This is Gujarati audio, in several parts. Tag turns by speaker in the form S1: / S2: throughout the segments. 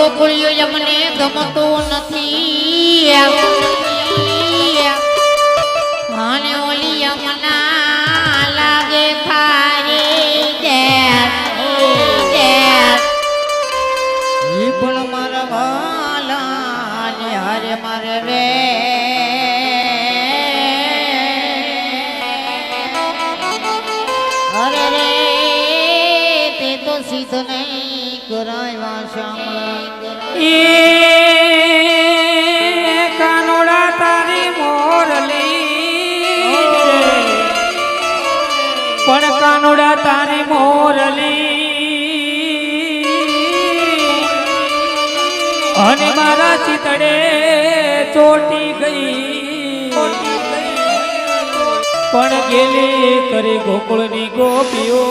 S1: ગોકુળિયો યમને ગમતું નથી. અને ઓલી યમના લાગે ખારી દેસ દેસ ઈ પણ મારા વાલા મારે રે. અરે તે તો સિદ્ધ નહીં. કરાય સાંભળા
S2: એ કાનોડા તારી મોરલી પણ કાનોડા તારી મોરલી અને મારા ચિતડે ચોટી ગઈ. પણ ગેલી કરી ગોકુળની ગોપીઓ.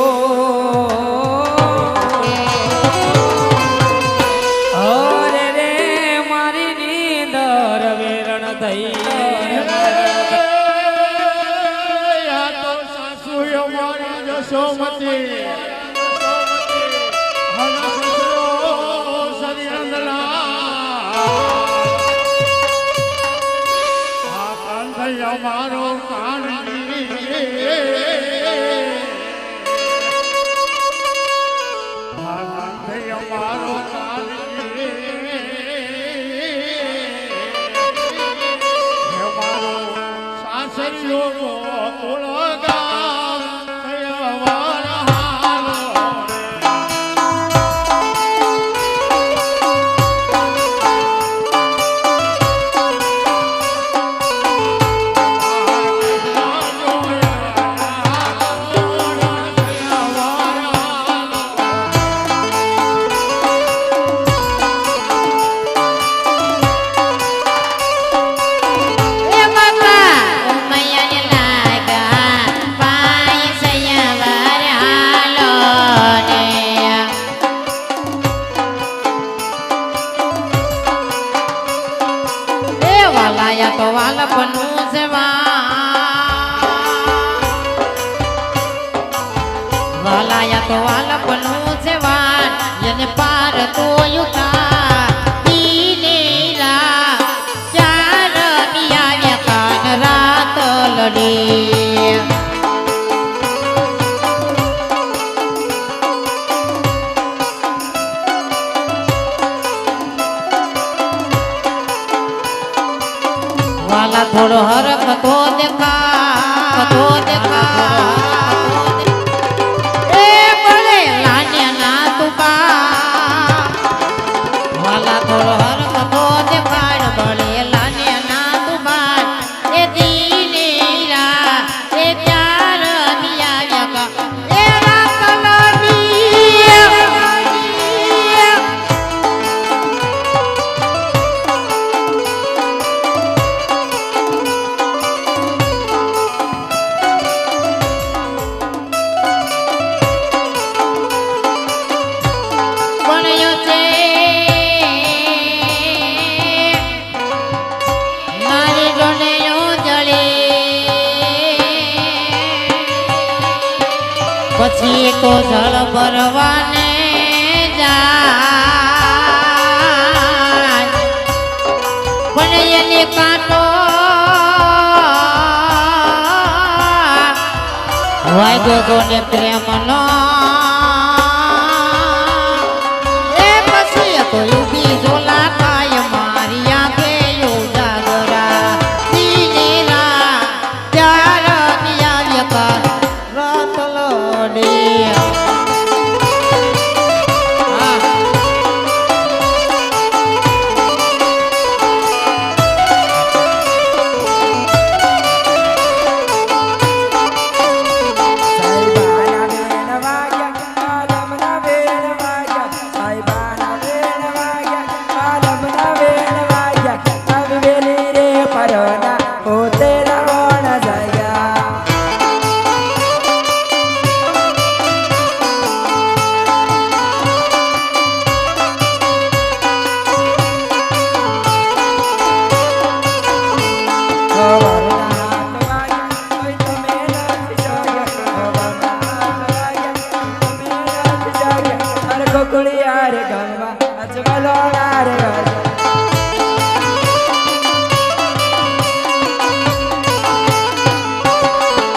S2: વેરણ થઈ
S3: આ તો સાસુ અમારી જશોમતી
S1: your お在よ。થોડો હરખ તો દેખા તો દેખા. પછી તો જળ ભરવાને જાય. પણ એને કાંટો વાગ્યો ને પ્રેમનો. એ પછી તો ઊભી ઝોલા થાય, મારી આંખે ઉજાગરા દીનેરા રાત
S2: Oh yeah. યાર ગંગા અજમલો નાર ગંગા